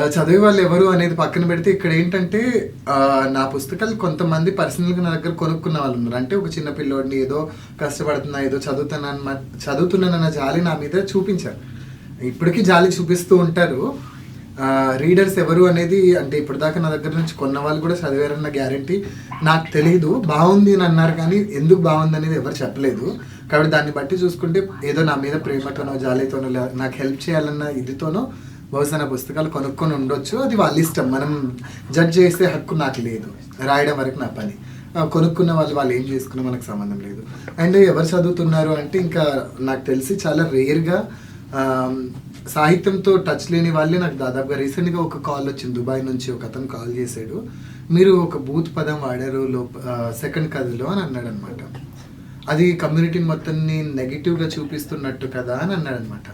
చదివే వాళ్ళు ఎవరు అనేది పక్కన పెడితే ఇక్కడ ఏంటంటే నా పుస్తకాలు కొంతమంది పర్సనల్గా నా దగ్గర కొనుక్కున్న వాళ్ళు ఉన్నారు. అంటే ఒక చిన్న పిల్లోడిని ఏదో కష్టపడుతున్నా ఏదో చదువుతున్నాను మ- చదువుతున్నానన్న జాలి నా మీద చూపించారు. ఇప్పటికీ జాలి చూపిస్తూ ఉంటారు. రీడర్స్ ఎవరు అనేది అంటే ఇప్పటిదాకా నా దగ్గర నుంచి కొన్న వాళ్ళు కూడా చదివారన్న గ్యారంటీ నాకు తెలియదు బాగుంది అని అన్నారు కానీ ఎందుకు బాగుంది అనేది ఎవరు చెప్పలేదు. కాబట్టి దాన్ని బట్టి చూసుకుంటే ఏదో నా మీద ప్రేమతోనో జాలితోనో లే- నాకు హెల్ప్ చేయాలన్న ఇదితోనో బహుశా నా పుస్తకాలు కొనుక్కొని ఉండొచ్చు. అది వాళ్ళ ఇష్టం. మనం జడ్జ్ చేసే హక్కు నాకు లేదు. రాయడం వరకు నా పని. కొనుక్కున్న వాళ్ళు వాళ్ళు ఏం చేసుకున్నా మనకు సంబంధం లేదు. అండ్ ఎవరు చదువుతున్నారు అంటే ఇంకా నాకు తెలిసి చాలా రేర్గా సాహిత్యంతో టచ్ లేని వాళ్ళే నాకు దాదాపుగా రీసెంట్గా ఒక కాల్ వచ్చింది. దుబాయ్ నుంచి ఒక అతను కాల్ చేశాడు. మీరు ఒక బూత్ పదం వాడారు లోప సెకండ్ కథలో అని అన్నాడు అనమాట అది కమ్యూనిటీ మొత్తాన్ని నెగిటివ్గా చూపిస్తున్నట్టు కదా అని అన్నాడు అనమాట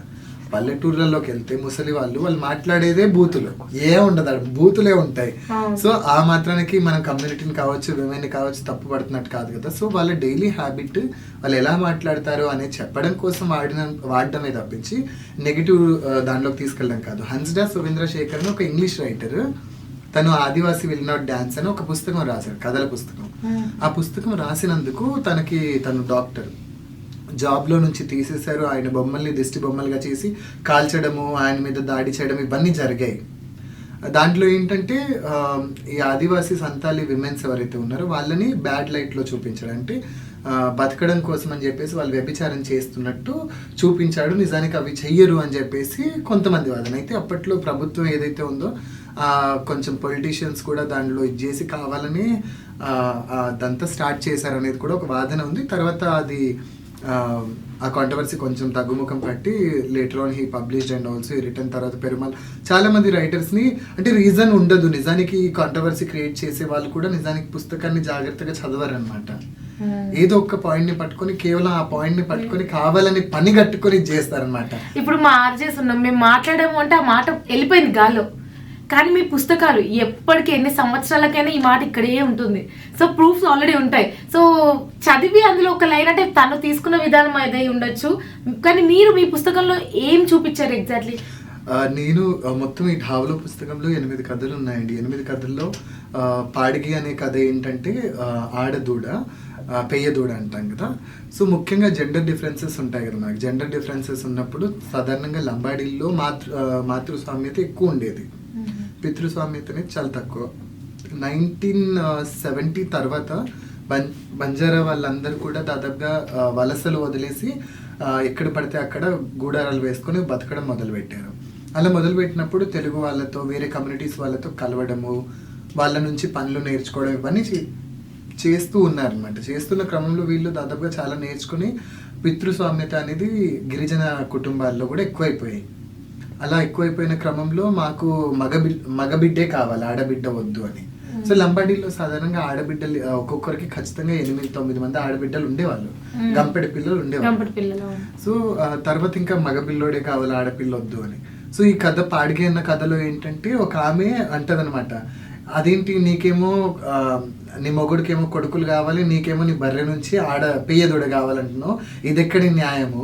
పల్లెటూర్లలోకి వెళ్తే ముసలి వాళ్ళు వాళ్ళు మాట్లాడేదే బూతులు. ఏ ఉండదు బూతులే ఉంటాయి. సో ఆ మాత్రానికి మనం కమ్యూనిటీని కావచ్చు విమెన్ కావచ్చు తప్పు పడుతున్నట్టు కాదు కదా. సో వాళ్ళ డైలీ హ్యాబిట్ వాళ్ళు ఎలా మాట్లాడతారు అనేది చెప్పడం కోసం వాడిన వాడడమే తప్పించి నెగిటివ్ దాంట్లోకి తీసుకెళ్ళడం కాదు. హన్స్డా సువేంద్ర శేఖర్ అని ఒక ఇంగ్లీష్ రైటర్ తను ఆదివాసి విల్ నాట్ డాన్స్ అని ఒక పుస్తకం రాశారు కథల పుస్తకం. ఆ. పుస్తకం రాసినందుకు తనకి తను డాక్టర్ జాబ్లో నుంచి తీసేశారు. ఆయన బొమ్మల్ని దిష్టి బొమ్మలుగా చేసి కాల్చడము ఆయన మీద దాడి చేయడం ఇవన్నీ జరిగాయి. దాంట్లో ఏంటంటే ఈ ఆదివాసీ సంతాలి విమెన్స్ ఎవరైతే ఉన్నారో వాళ్ళని బ్యాడ్ లైట్లో చూపించడం అంటే బతకడం కోసం అని చెప్పేసి వాళ్ళు వ్యభిచారం చేస్తున్నట్టు చూపించాడు. నిజానికి అవి చెయ్యరు అని చెప్పేసి కొంతమంది వాదన అయితే అప్పట్లో ప్రభుత్వం ఏదైతే ఉందో కొంచెం పొలిటీషియన్స్ కూడా దానిలో ఇది చేసి కావాలని అదంతా స్టార్ట్ చేశారు అనేది కూడా ఒక వాదన ఉంది. తర్వాత అది ఆ, ఆ కాంట్రవర్సీ కొంచెం తగ్గుముఖం పట్టి later on he published and also return తర్వాత పెరుమాల్ చాలా మంది రైటర్స్ని అంటే రీజన్ ఉండదు. నిజానికి ఈ కాంట్రవర్సీ క్రియేట్ చేసే వాళ్ళు కూడా నిజానికి పుస్తకాన్ని జాగ్రత్తగా చదవరు అనమాట Hmm. ఏదో ఒక్క పాయింట్ని పట్టుకొని కేవలం ఆ పాయింట్ని పట్టుకొని కావాలని పని కట్టుకొని చేస్తారనమాట ఇప్పుడు మా ఆర్జేస్ ఉన్నాం. మేము మాట్లాడాము అంటే ఆ మాట వెళ్ళిపోయింది గాల్లో. కానీ మీ పుస్తకాలు ఎప్పటికీ ఎన్ని సంవత్సరాలకైనా ఈ మాట ఇక్కడే ఉంటుంది. సో ప్రూఫ్స్ ఆల్రెడీ ఉంటాయి. సో చదివి అందులో ఒక లైన్ అంటే తను తీసుకున్న విధానం అదే ఉండొచ్చు. కానీ మీరు మీ పుస్తకంలో ఏం చూపించారు ఎగ్జాక్ట్లీ నేను మొత్తం ఈ ఢావలో పుస్తకంలో ఎనిమిది కథలు ఉన్నాయండి. ఎనిమిది కథల్లో పాడిగి అనే కథ ఏంటంటే ఆడదూడ పెయ్యదూడ అంటాం కదా. సో ముఖ్యంగా జెండర్ డిఫరెన్సెస్ ఉంటాయి కదా మనకి. జెండర్ డిఫరెన్సెస్ ఉన్నప్పుడు సాధారణంగా లంబాడీల్లో మాతృ మాతృస్వామ్యత ఎక్కువ ఉండేది. పితృస్వామ్యత అనేది చాలా తక్కువ. నైన్టీన్ సెవెంటీ తర్వాత బం బంజారా వాళ్ళందరూ కూడా దాదాపుగా వలసలు వదిలేసి ఎక్కడ పడితే అక్కడ గూడారాలు వేసుకొని బతకడం మొదలుపెట్టారు. అలా మొదలుపెట్టినప్పుడు తెలుగు వాళ్ళతో వేరే కమ్యూనిటీస్ వాళ్ళతో కలవడము వాళ్ళ నుంచి పనులు నేర్చుకోవడం ఇవన్నీ చే- చేస్తూ ఉన్నారనమాట చేస్తున్న క్రమంలో వీళ్ళు దాదాపుగా చాలా నేర్చుకుని పితృస్వామ్యత అనేది గిరిజన కుటుంబాల్లో కూడా ఎక్కువైపోయాయి. అలా ఎక్కువైపోయిన క్రమంలో మాకు మగబి మగబిడ్డే కావాలి ఆడబిడ్డ వద్దు అని. సో లంబాడీలో సాధారణంగా ఆడబిడ్డలు ఒక్కొక్కరికి ఖచ్చితంగా ఎనిమిది తొమ్మిది మంది ఆడబిడ్డలు ఉండేవాళ్ళు. గంపెడి పిల్లలు ఉండేవాళ్ళు. సో తర్వాత ఇంకా మగపిల్లోడే కావాలి ఆడపిల్ల వద్దు అని. సో ఈ కథ పాడిగే అన్న కథలో ఏంటంటే ఒక ఆమె అంటదనమాట అదేంటి నీకేమో నీ మొగుడికేమో కొడుకులు కావాలి నీకేమో నీ బర్రె నుంచి ఆడ పెయ్యదొడ కావాలంటున్నావు ఇది ఎక్కడి న్యాయము?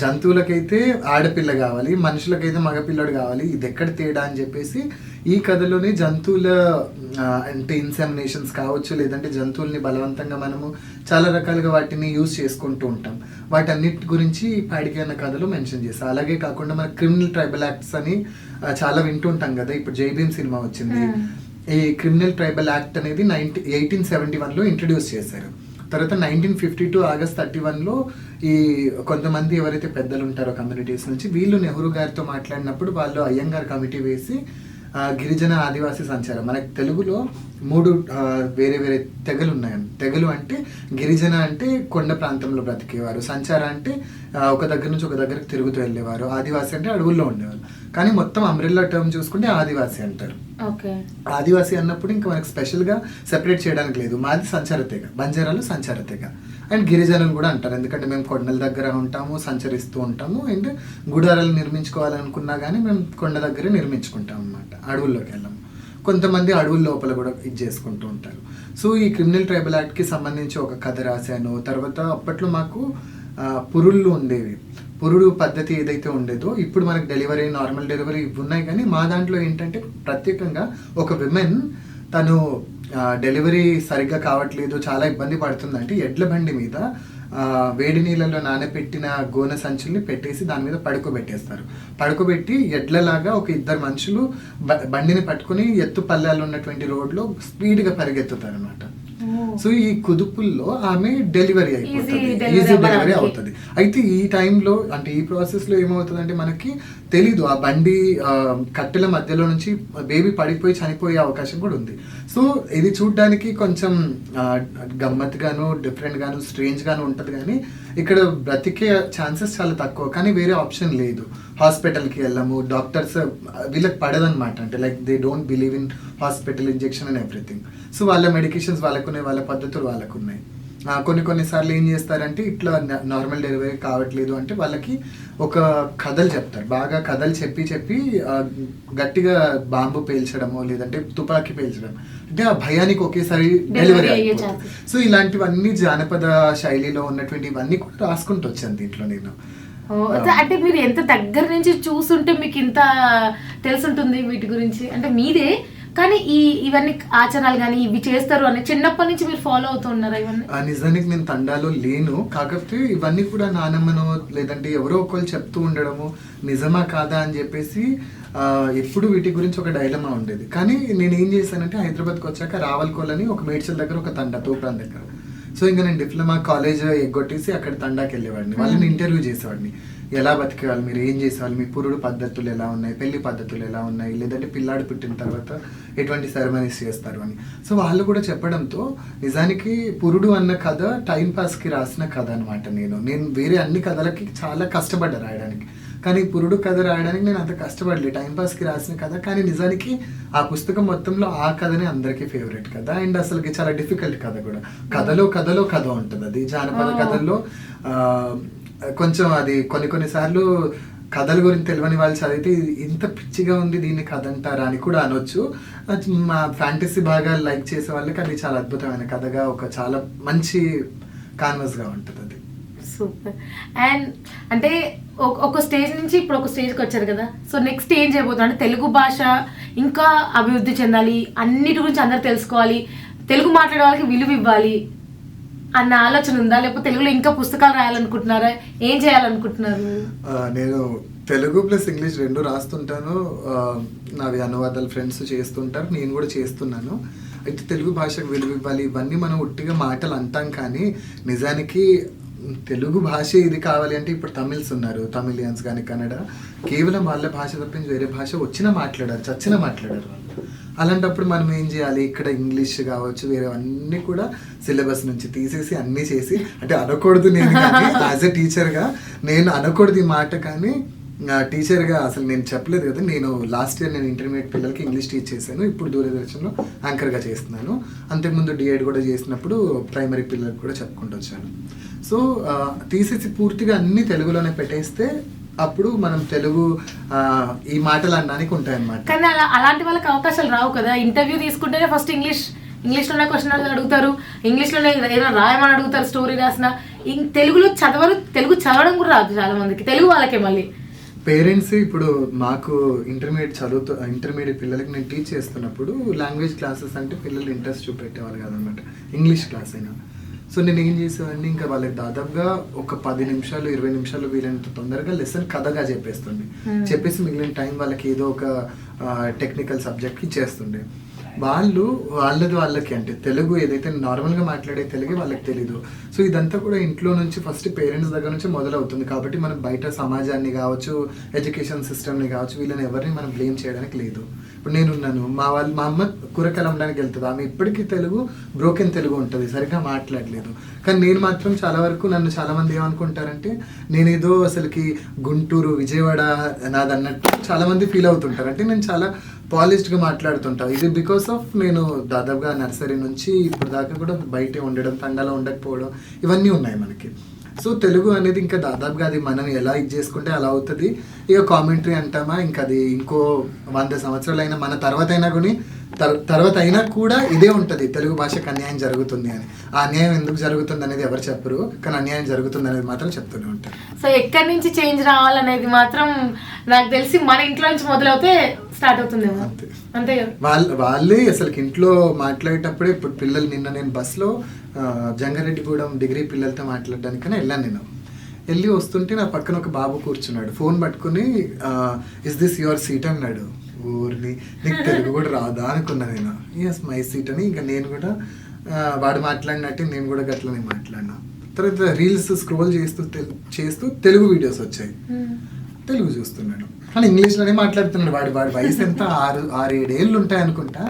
జంతువులకైతే ఆడపిల్ల కావాలి మనుషులకైతే మగపిల్లడు కావాలి ఇది ఎక్కడ తేడా అని చెప్పేసి ఈ కథలోని జంతువుల అంటే ఇన్సెమినేషన్స్ కావచ్చు లేదంటే జంతువుల్ని బలవంతంగా మనము చాలా రకాలుగా వాటిని యూజ్ చేసుకుంటూ ఉంటాం. వాటన్నిటి గురించి పాడికి అన్న కథలో మెన్షన్ చేస్తాం. అలాగే కాకుండా మన క్రిమినల్ ట్రైబల్ యాక్ట్స్ అని చాలా వింటుంటాం కదా. ఇప్పుడు జై భీమ్ సినిమా వచ్చింది. ఈ క్రిమినల్ ట్రైబల్ యాక్ట్ అనేది నైన్టీ ఎయిటీన్ సెవెంటీ వన్లో ఇంట్రడ్యూస్ చేశారు. తర్వాత nineteen fifty two August thirty వన్లో ఈ కొంతమంది ఎవరైతే పెద్దలు ఉంటారో కమ్యూనిటీస్ నుంచి వీళ్ళు నెహ్రూ గారితో మాట్లాడినప్పుడు వాళ్ళు అయ్యంగార్ కమిటీ వేసి గిరిజన ఆదివాసీ సంచారం. మనకి తెలుగులో మూడు వేరే వేరే తెగలు ఉన్నాయండి తెగలు అంటే గిరిజన అంటే కొండ ప్రాంతంలో బ్రతికేవారు. సంచార అంటే ఒక దగ్గర నుంచి ఒక దగ్గరకు తిరుగుతూ వెళ్ళేవారు. ఆదివాసీ అంటే అడవుల్లో ఉండేవారు కానీ మొత్తం అమ్రిల్లా టర్మ్ చూసుకుంటే ఆదివాసీ అంటారు. ఓకే. ఆదివాసీ అన్నప్పుడు ఇంకా మనకి స్పెషల్గా సెపరేట్ చేయడానికి లేదు. మాది సంచార తెగ. బంజారాలు సంచార తెగ. అండ్ గిరిజనులు కూడా అంటారు. ఎందుకంటే మేము కొండల దగ్గర ఉంటాము సంచరిస్తూ ఉంటాము. అండ్ గుడారాలు నిర్మించుకోవాలనుకున్నా కానీ మేము కొండ దగ్గరే నిర్మించుకుంటాం అన్నమాట. అడవుల్లోకి వెళ్ళాము కొంతమంది అడవుల లోపల కూడా ఇది చేసుకుంటూ ఉంటారు. సో ఈ క్రిమినల్ ట్రైబల్ యాక్ట్కి సంబంధించి ఒక కథ రాశాను. తర్వాత అప్పట్లో మాకు పురుళ్ళు ఉండేవి. పురుడు పద్ధతి ఏదైతే ఉండేదో ఇప్పుడు మనకు డెలివరీ నార్మల్ డెలివరీ ఇవి ఉన్నాయి. కానీ మా దాంట్లో ఏంటంటే ప్రత్యేకంగా ఒక విమెన్ తను డెలివరీ సరిగ్గా కావట్లేదు చాలా ఇబ్బంది పడుతుందంటే ఎడ్ల బండి మీద వేడి నీళ్ళలో నానబెట్టిన గోనె సంచుల్ని పెట్టేసి దాని మీద పడుకోబెట్టేస్తారు. పడుకోబెట్టి ఎడ్లలాగా ఒక ఇద్దరు మనుషులు బండిని పట్టుకుని ఎత్తు పల్లాలు ఉన్నటువంటి రోడ్లో స్పీడ్గా పరిగెత్తుతారు అనమాట సో ఈ కుదుపుల్లో ఆమె డెలివరీ అయిపోతుంది. Easy delivery. అవుతుంది. అయితే ఈ టైంలో అంటే ఈ ప్రాసెస్లో ఏమవుతుందంటే మనకి తెలీదు. ఆ బండి కట్టెల మధ్యలో నుంచి బేబీ పడిపోయి చనిపోయే అవకాశం కూడా ఉంది. సో ఇది చూడడానికి కొంచెం గమ్మత్గాను డిఫరెంట్గాను స్ట్రేంజ్గాను డిఫరెంట్ గాను స్ట్రేంజ్ గాను కానీ ఇక్కడ బ్రతికే ఛాన్సెస్ చాలా తక్కువ. కానీ వేరే ఆప్షన్ లేదు. హాస్పిటల్కి వెళ్ళము డాక్టర్స్ వీళ్ళకి పడదనమాట అంటే like they don't believe in hospital injection and everything. So వాళ్ళ మెడికేషన్స్ వాళ్ళకున్నాయి వాళ్ళ పద్ధతులు వాళ్ళకున్నాయి. ఉన్నాయి కొన్ని కొన్నిసార్లు ఏం చేస్తారంటే ఇట్లా నార్మల్ డెలివరీ కావట్లేదు అంటే వాళ్ళకి ఒక కథలు చెప్తారు. బాగా కథలు చెప్పి చెప్పి గట్టిగా బాంబు పేల్చడమో లేదంటే తుపాకీ పేల్చడం అంటే ఆ భయానికి ఒకేసారి డెలివరీ అయిపోతుంది. సో ఇలాంటివన్నీ జానపద శైలిలో ఉన్నటువంటి ఇవన్నీ కూడా రాసుకుంటూ వచ్చాను దీంట్లో నేను. అంటే మీరు ఎంత దగ్గర నుంచి చూసుంటే మీకు ఇంత తెలుసుంటుంది వీటి గురించి? అంటే మీదే కానీ ఈ ఇవన్నీ ఆచరణలు కానీ ఇవి చేస్తారు అని చిన్నప్పటి నుంచి మీరు ఫాలో అవుతున్నారా ఇవన్నీ? నిజానికి నేను తండాలో లేను. కాకపోతే ఇవన్నీ కూడా నానమ్మనో లేదంటే ఎవరో ఒకరు చెప్తూ ఉండడము నిజమా కాదా అని చెప్పేసి ఎప్పుడు వీటి గురించి ఒక డైలమా ఉండేది. కానీ నేను ఏం చేశానంటే హైదరాబాద్కి వచ్చాక రావల్కోలని ఒక మేడ్చల్ దగ్గర ఒక తండా తూప్రాన్ దగ్గర. సో ఇంకా నేను డిప్లొమా కాలేజ్ ఎగ్గొట్టేసి అక్కడ తండాకి వెళ్ళేవాడిని వాళ్ళని ఇంటర్వ్యూ చేసేవాడిని. ఎలా బతికేవాళ్ళు? మీరు ఏం చేసేవాళ్ళు? మీ పురుడు పద్ధతులు ఎలా ఉన్నాయి? పెళ్ళి పద్ధతులు ఎలా ఉన్నాయి? లేదంటే పిల్లాడు పుట్టిన తర్వాత ఎటువంటి సెరమనీస్ చేస్తారు అని. సో వాళ్ళు కూడా చెప్పడంతో నిజానికి పురుడు అన్న కథ టైం పాస్కి రాసిన కథ అనమాట నేను. నేను వేరే అన్ని కథలకి చాలా కష్టపడ్డా రాయడానికి. కానీ పురుడు కథ రాయడానికి నేను అంత కష్టపడలేదు. టైంపాస్కి రాసిన కథ. కానీ నిజానికి ఆ పుస్తకం మొత్తంలో ఆ కథనే అందరికీ ఫేవరెట్ కథ. అండ్ అసలుకి చాలా డిఫికల్ట్ కథ కూడా. కథలో కథలో కథ ఉంటుంది అది. జానపద. కథల్లో కొంచెం అది కొన్ని కొన్నిసార్లు కథల గురించి తెలియని వాళ్ళు చదివితే ఇంత పిచ్చిగా ఉంది దీన్ని కథ అంటారా అని కూడా అనొచ్చు. మా ఫ్యాంటసీ బాగా లైక్ చేసే వాళ్ళకి అది చాలా అద్భుతమైన కథగా ఒక చాలా మంచి కాన్వస్గా ఉంటుంది అది. సూపర్. అండ్ అంటే ఒక- ఒక స్టేజ్ నుంచి ఇప్పుడు ఒక స్టేజ్కి వచ్చారు కదా సో నెక్స్ట్ ఏం చేయబోతున్నారు? అంటే తెలుగు భాష ఇంకా అభివృద్ధి చెందాలి అన్నిటి గురించి అందరు తెలుసుకోవాలి తెలుగు మాట్లాడే వాళ్ళకి విలువ ఇవ్వాలి అన్న ఆలోచన ఉందా? లేకపోతే తెలుగులో ఇంకా పుస్తకాలు రాయాలనుకుంటున్నారా? ఏం చేయాలనుకుంటున్నారు? నేను తెలుగు ప్లస్ ఇంగ్లీష్ రెండు రాస్తుంటాను. నావి అనువాదాలు ఫ్రెండ్స్ చేస్తుంటారు. నేను కూడా చేస్తున్నాను. అయితే తెలుగు భాషకు విలువ ఇవ్వాలి. ఇవన్నీ మనం ఉట్టిగా మాటలు అంటాం కానీ నిజానికి తెలుగు భాష ఇది కావాలి అంటే ఇప్పుడు తమిళ్స్ ఉన్నారు. తమిళియన్స్ కానీ కన్నడ. కేవలం వాళ్ళ భాష తప్పించి వేరే భాష వచ్చినా మాట్లాడారు చచ్చిన మాట్లాడారు అలాంటప్పుడు మనం ఏం చేయాలి? ఇక్కడ ఇంగ్లీష్ కావచ్చు వేరే అన్నీ కూడా సిలబస్ నుంచి తీసేసి అన్నీ చేసి అంటే అనకూడదు నేను యాజ్ ఎ టీచర్గా నేను అనకూడదు ఈ మాట కానీ నా టీచర్గా అసలు నేను చెప్పలేదు కదా నేను లాస్ట్ ఇయర్ నేను ఇంటర్మీడియట్ పిల్లలకి ఇంగ్లీష్ టీచ్ చేశాను ఇప్పుడు దూరదర్శన్లో యాంకర్గా చేస్తున్నాను. అంతకుముందు డిఎడ్ కూడా చేసినప్పుడు ప్రైమరీ పిల్లలకు కూడా చెప్పుకుంటూ వచ్చాను. సో తీసేసి పూర్తిగా అన్ని తెలుగులోనే పెట్టేస్తే అప్పుడు మనం తెలుగు ఈ మాటలు అనడానికి ఉంటాయన్నమాట. కానీ అలా అలాంటి వాళ్ళకి అవకాశాలు రావు కదా. ఇంటర్వ్యూ తీసుకుంటేనే ఫస్ట్ ఇంగ్లీష్ ఇంగ్లీష్లోనే క్వశ్చన్ అడుగుతారు. ఇంగ్లీష్లోనే ఏదైనా రాయమని అడుగుతారు స్టోరీ రాసిన. ఇం- తెలుగులో చదవరు తెలుగు చదవడం కూడా రాదు చాలా మందికి. తెలుగు వాళ్ళకే మళ్ళీ. పేరెంట్స్ ఇప్పుడు మాకు ఇంటర్మీడియట్ చదువుతూ ఇంటర్మీడియట్ పిల్లలకి నేను టీచ్ చేస్తున్నప్పుడు లాంగ్వేజ్ క్లాసెస్ అంటే పిల్లలు ఇంట్రెస్ట్ చూపెట్టేవాళ్ళు కాదనమాట ఇంగ్లీష్ క్లాస్ అయినా. సో నేను ఏం చేసేవాడిని ఇంకా వాళ్ళకి దాదాపుగా ఒక పది నిమిషాలు ఇరవై నిమిషాలు వీలైనంత తొందరగా లెసన్ కథగా చెప్పేస్తుండే. Hmm. చెప్పేసి మిగిలిన టైం వాళ్ళకి ఏదో ఒక టెక్నికల్ సబ్జెక్ట్కి ఇచ్చేస్తుండే వాళ్ళు వాళ్ళది వాళ్ళకి అంటే తెలుగు ఏదైతే నార్మల్గా మాట్లాడే తెలుగు వాళ్ళకి తెలీదు. సో ఇదంతా కూడా ఇంట్లో నుంచి ఫస్ట్ పేరెంట్స్ దగ్గర నుంచి మొదలవుతుంది. కాబట్టి మనం బయట సమాజాన్ని కావచ్చు ఎడ్యుకేషన్ సిస్టమ్ని కావచ్చు వీళ్ళని ఎవరిని మనం బ్లేమ్ చేయడానికి లేదు. ఇప్పుడు నేనున్నాను. మా వాళ్ళు మా అమ్మ కూరగాయలు అమ్మడానికి వెళ్తుంది. ఆమె ఇప్పటికీ తెలుగు బ్రోకెన్ తెలుగు ఉంటుంది. సరిగ్గా మాట్లాడలేదు. కానీ నేను మాత్రం చాలా వరకు నన్ను చాలామంది ఏమనుకుంటారంటే నేనేదో అసలుకి గుంటూరు విజయవాడ నాది అన్నట్టు చాలామంది ఫీల్ అవుతుంటారు. అంటే నేను చాలా పాలిష్డ్గా మాట్లాడుతుంటా. ఇది బికాస్ ఆఫ్ నేను దాదాపుగా నర్సరీ నుంచి ఇప్పుడు దాకా కూడా బయటే ఉండడం తండాలో ఉండకపోవడం ఇవన్నీ ఉన్నాయి మనకి. సో తెలుగు అనేది ఇంకా దాదాపుగా అది మనం ఎలా ఇది చేసుకుంటే అలా అవుతుంది. ఇక కామెంటరీ అంటామా? ఇంకా అది ఇంకో వంద సంవత్సరాలు అయినా మన తర్వాత అయినా కానీ తర్- తర్వాత అయినా కూడా ఇదే ఉంటుంది. తెలుగు భాషకు అన్యాయం జరుగుతుంది అని. ఆ అన్యాయం ఎందుకు జరుగుతుంది అనేది ఎవరు చెప్పరు కానీ అన్యాయం జరుగుతుంది అనేది మాత్రం చెప్తూనే ఉంటారు. సో ఎక్కడి నుంచి చేంజ్ రావాలనేది మాత్రం నాకు తెలిసి మన ఇంట్లో నుంచి మొదలవుతే స్టార్ట్ అవుతుందేమో. అంతే. వాళ్ళ వాళ్ళే అసలు ఇంట్లో మాట్లాడేటప్పుడే ఇప్పుడు పిల్లలు నిన్న నేను బస్సులో జంగారెడ్డిగూడెం డిగ్రీ పిల్లలతో మాట్లాడడానికనే వెళ్ళాను నేను. వెళ్ళి వస్తుంటే నా పక్కన ఒక బాబు కూర్చున్నాడు. ఫోన్ పట్టుకుని ఇస్ దిస్ యువర్ సీట్ అన్నాడు. ఊరిని నీకు తెలుగు కూడా రాదా? అనుకున్నా నేను. ఎస్ మై సీట్ అని ఇంకా నేను కూడా వాడు మాట్లాడినట్టు నేను కూడా గట్లనే మాట్లాడినా. తర్వాత రీల్స్ స్క్రోల్ చేస్తూ చేస్తూ తెలుగు వీడియోస్ వచ్చాయి. తెలుగు చూస్తున్నాడు కానీ ఇంగ్లీష్లోనే మాట్లాడుతున్నాడు వాడి. వాడి వయసు ఎంత? ఆరు ఆరు ఏడేళ్ళు ఉంటాయి అనుకుంటా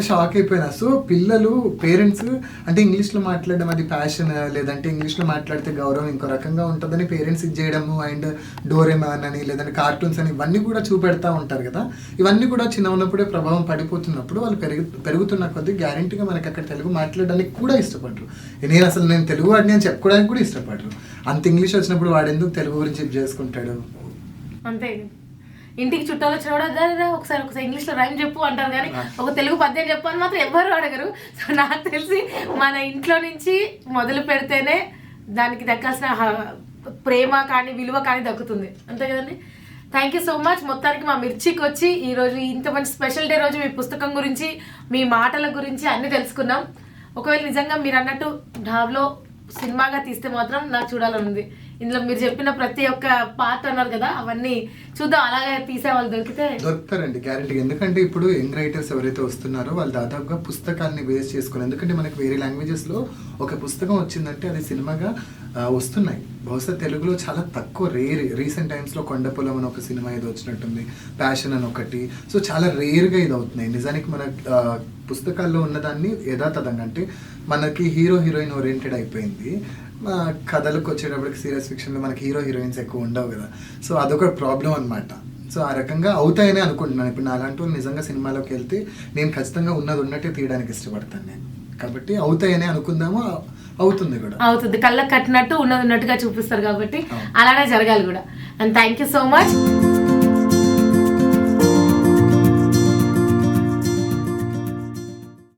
షాక్ అయిపోయినా. సో పిల్లలు పేరెంట్స్ అంటే ఇంగ్లీష్లో మాట్లాడడం అది ప్యాషన్ లేదంటే ఇంగ్లీష్లో మాట్లాడితే గౌరవం ఇంకో రకంగా ఉంటుందని పేరెంట్స్ ఇది చేయడము అండ్ డోరేమాన్ అని లేదంటే కార్టూన్స్ అని ఇవన్నీ కూడా చూపెడతా ఉంటారు కదా. ఇవన్నీ కూడా చిన్న ఉన్నప్పుడే ప్రభావం పడిపోతున్నప్పుడు వాళ్ళు పెరుగు పెరుగుతున్న కొద్దీ గ్యారంటీగా మనకి అక్కడ తెలుగు మాట్లాడడానికి కూడా ఇష్టపడరు. నేను అసలు నేను తెలుగు వాడిని అని చెప్పుకోవడానికి కూడా ఇష్టపడరు. అంత ఇంగ్లీష్ వచ్చినప్పుడు వాడు ఎందుకు తెలుగు గురించి చేసుకుంటాడు? అంతే. ఇంటికి చుట్టాలు వచ్చిన కూడా "దా, దా, ఒకసారి ఒకసారి ఇంగ్లీష్లో రైమ్ చెప్పు అంటారు. కానీ ఒక తెలుగు పద్యం చెప్పు అని మాత్రం ఎవ్వరు అడగరు. సో నాకు తెలిసి మన ఇంట్లో నుంచి మొదలు పెడితేనే దానికి దక్కాల్సిన ప్రేమ కానీ విలువ కానీ దక్కుతుంది. అంతే కదండి? థ్యాంక్ యూ సో మచ్ మొత్తానికి మా మిర్చికి వచ్చి ఈ రోజు ఇంత మంచి స్పెషల్ డే రోజు మీ పుస్తకం గురించి మీ మాటల గురించి అన్ని తెలుసుకున్నాం. ఒకవేళ నిజంగా మీరు అన్నట్టు ఢాబ్లో సినిమాగా తీస్తే మాత్రం నాకు చూడాలని ఉంది ఇందులో మీరు చెప్పిన ప్రతి ఒక్క పార్ట్ అన్నారు కదా అవన్నీ చూద్దాం. అలాగే తీసే వాళ్ళు దొరికితే దొరుకుతారండి గ్యారంటీ ఎందుకంటే ఇప్పుడు యంగ్ రైటర్స్ ఎవరైతే వస్తున్నారో వాళ్ళు దాదాపుగా పుస్తకాన్ని బేస్ చేసుకుని ఎందుకంటే మనకి వేరే లాంగ్వేజెస్లో ఒక పుస్తకం వచ్చిందంటే అది సినిమాగా వస్తున్నాయి. బహుశా తెలుగులో చాలా తక్కువ రేర్ రీసెంట్ టైమ్స్లో కొండపొలం అని ఒక సినిమా ఇది వచ్చినట్టుంది ప్యాషన్ అని ఒకటి. సో చాలా రేర్గా ఇది అవుతున్నాయి నిజానికి మన పుస్తకాల్లో ఉన్నదాన్ని యథాతథంగా అంటే మనకి హీరో హీరోయిన్ ఓరియంటెడ్ అయిపోయింది. కథలకు వచ్చేటప్పటికి సీరియస్ ఫిక్షన్లో మనకి హీరో హీరోయిన్స్ ఎక్కువ ఉండవు కదా. సో అదొక ప్రాబ్లం అనమాట సో ఆ రకంగా అవుతాయని అనుకుంటున్నాను. ఇప్పుడు నా అలాంటి నిజంగా సినిమాలోకి వెళ్తే నేను ఖచ్చితంగా ఉన్నది ఉన్నట్టే తీయడానికి ఇష్టపడతాను నేను. కాబట్టి అవుతాయని అనుకుందాము. అవుతుంది కూడా. అవుతుంది. కళ్ళకు కట్టినట్టు ఉన్నది ఉన్నట్టుగా చూపిస్తారు కాబట్టి అలానే జరగాలి కూడా. And thank you so much